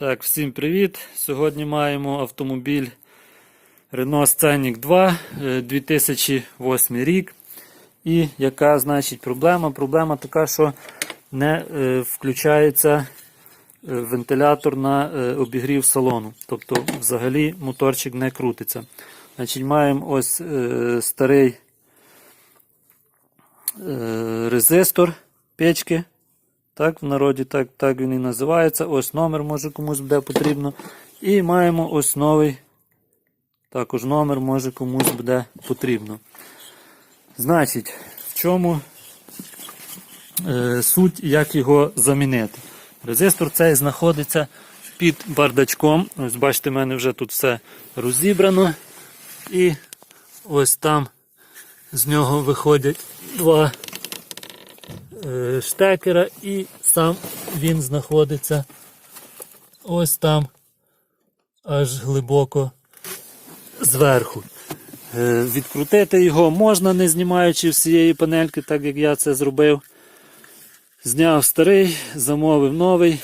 Так, всім привіт! Сьогодні маємо автомобіль Renault Scenic 2 е, 2008 рік. І яка значить проблема? Проблема така, що не е, включається е, вентилятор на е, обігрів салону. Тобто взагалі моторчик не крутиться. Значить, Маємо ось е, старий е, резистор печки. Так, в народі так, так він і називається. Ось номер, може комусь буде потрібно. І маємо ось новий. Також номер може комусь буде потрібно. Значить, в чому е, суть, як його замінити? Резистор цей знаходиться під бардачком. Ось бачите, в мене вже тут все розібрано. І ось там з нього виходять два штекера, і сам він знаходиться ось там, аж глибоко зверху. Е, Відкрутити його можна, не знімаючи всієї панельки, так як я це зробив. Зняв старий, замовив новий.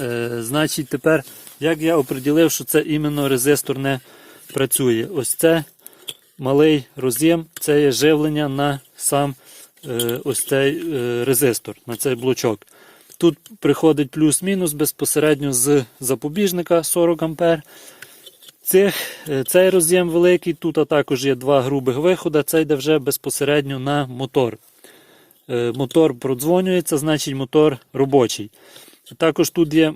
Е, Значить, тепер, як я оприділив, що це іменно резистор не працює. Ось це малий роз'єм, це є живлення на сам е, ось цей е, резистор, на цей блочок. Тут приходить плюс-мінус безпосередньо з запобіжника 40 А. Цих, е, цей роз'єм великий, тут також є два грубих виходи, це йде вже безпосередньо на мотор. Е, Мотор продзвонюється, значить мотор робочий. Також тут є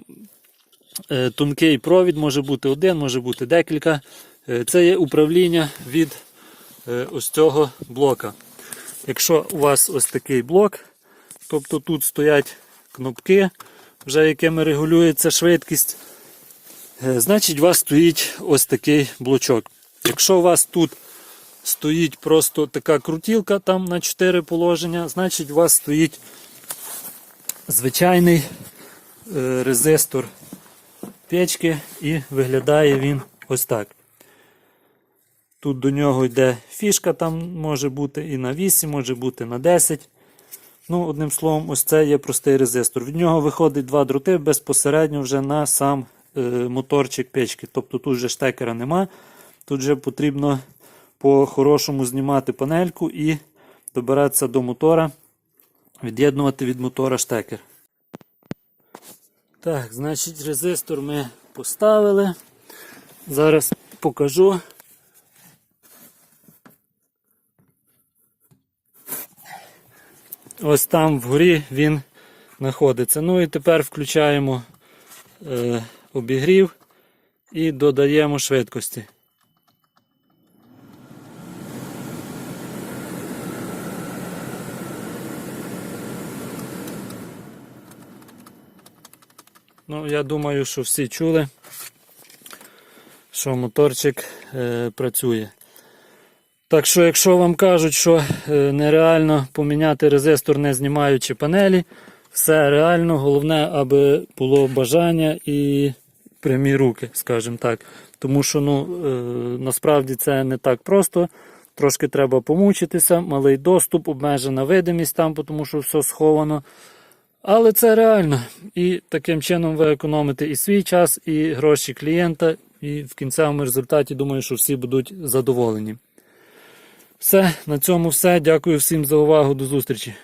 е, тонкий провід, може бути один, може бути декілька. Е, Це є управління від е, ось цього блока. Якщо у вас ось такий блок, тобто тут стоять кнопки, вже якими регулюється швидкість, е, значить у вас стоїть ось такий блочок. Якщо у вас тут стоїть просто така крутілка там на 4 положення, значить у вас стоїть звичайний е, резистор печки і виглядає він ось так. Тут до нього йде фішка, там може бути і на 8, може бути на 10. Ну, одним словом, ось це є простий резистор. Від нього виходить два дроти безпосередньо вже на сам е, моторчик печки. Тобто тут вже штекера нема. Тут вже потрібно по-хорошому знімати панельку і добиратися до мотора, від'єднувати від мотора штекер. Так, значить, резистор ми поставили. Зараз покажу. Ось там вгорі він знаходиться. Ну і тепер включаємо е, обігрів і додаємо швидкості. Ну, я думаю, що всі чули, що моторчик е, працює. Так що, якщо вам кажуть, що е, нереально поміняти резистор, не знімаючи панелі, все реально, головне, аби було бажання і прямі руки, скажімо так. Тому що ну, е, насправді це не так просто. Трошки треба помучитися, малий доступ, обмежена видимість там, тому що все сховано. Але це реально. І таким чином ви економите і свій час, і гроші клієнта, і в кінцевому результаті думаю, що всі будуть задоволені. Все, на цьому все. Дякую всім за увагу. До зустрічі.